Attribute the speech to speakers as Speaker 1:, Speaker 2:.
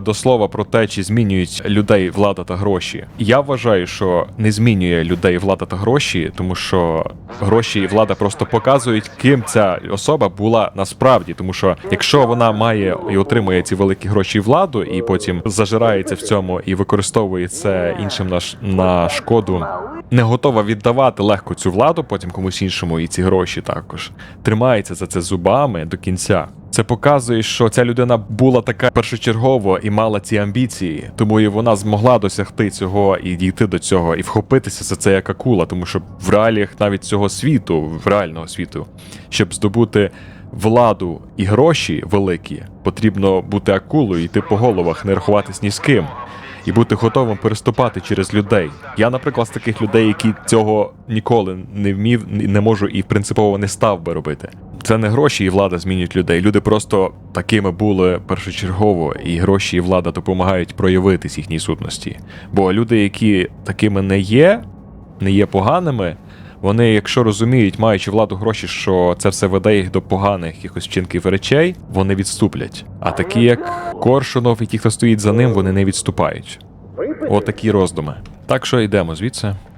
Speaker 1: До слова про те, чи змінюють людей влада та гроші. Я вважаю, що не змінює людей влада та гроші, тому що гроші і влада просто показують, ким ця особа була насправді. Тому що якщо вона має і отримує ці великі гроші владу, і потім зажирається в цьому і використовує це іншим на, на шкоду, не готова віддавати легко цю владу, потім комусь іншому і ці гроші також тримається за це зубами до кінця. Це показує, що ця людина була така першочергово і мала ці амбіції, тому і вона змогла досягти цього і дійти до цього, і вхопитися за це як акула, тому що в реаліях навіть цього світу, в реального світу, щоб здобути владу і гроші великі, потрібно бути акулою, йти по головах, не рахуватись ні з ким. І бути готовим переступати через людей. Я, наприклад, з таких людей, які цього ніколи не вмів, не можу і принципово не став би робити. Це не гроші і влада змінюють людей. Люди просто такими були першочергово, і гроші і влада допомагають проявитись їхній сутності. Бо люди, які такими не є, не є поганими. Вони, якщо розуміють, маючи владу гроші, що це все веде їх до поганих якихось вчинків речей, вони відступлять. А такі, як Коршунов і ті, хто стоїть за ним, вони не відступають. От такі роздуми. Так що йдемо звідси.